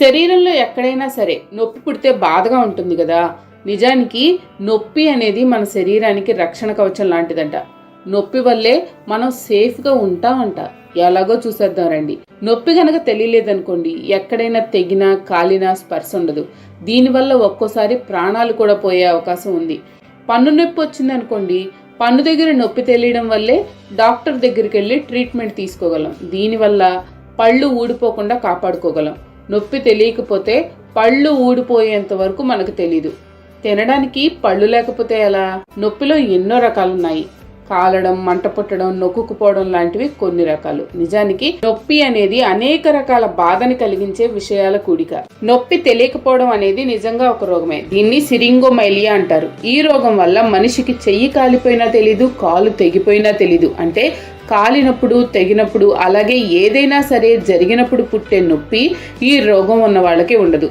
శరీరంలో ఎక్కడైనా సరే నొప్పి పుడితే బాధగా ఉంటుంది కదా. నిజానికి నొప్పి అనేది మన శరీరానికి రక్షణ కవచం లాంటిదంట. నొప్పి వల్లే మనం సేఫ్గా ఉంటామంట. ఎలాగో చూసేద్దాం రండి. నొప్పి గనక తెలియలేదనుకోండి ఎక్కడైనా తెగినా కాలినా స్పర్శ ఉండదు. దీనివల్ల ఒక్కోసారి ప్రాణాలు కూడా పోయే అవకాశం ఉంది. పన్ను నొప్పి వచ్చిందనుకోండి పన్ను దగ్గర నొప్పి తెలియడం వల్లే డాక్టర్ దగ్గరికి వెళ్ళి ట్రీట్మెంట్ తీసుకోగలం. దీనివల్ల పళ్ళు ఊడిపోకుండా కాపాడుకోగలం. నొప్పి తెలియకపోతే పళ్ళు ఊడిపోయేంత వరకు మనకు తెలీదు. తినడానికి పళ్ళు లేకపోతే ఎలా? నొప్పిలో ఎన్నో రకాలున్నాయి. కాలడం మంట పుట్టడం నొక్కుకుపోవడం లాంటివి కొన్ని రకాలు. నిజానికి నొప్పి అనేది అనేక రకాల బాధని కలిగించే విషయాల కూడిక. నొప్పి తెలియకపోవడం అనేది నిజంగా ఒక రోగమే. దీన్ని సిరింగోమైలియా అంటారు. ఈ రోగం వల్ల మనిషికి చెయ్యి కాలిపోయినా తెలీదు కాలు తెగిపోయినా తెలీదు. అంటే కాలినప్పుడు తెగినప్పుడు అలాగే ఏదైనా సరే జరిగినప్పుడు పుట్టే నొప్పి ఈ రోగం ఉన్న వాళ్ళకి ఉండదు.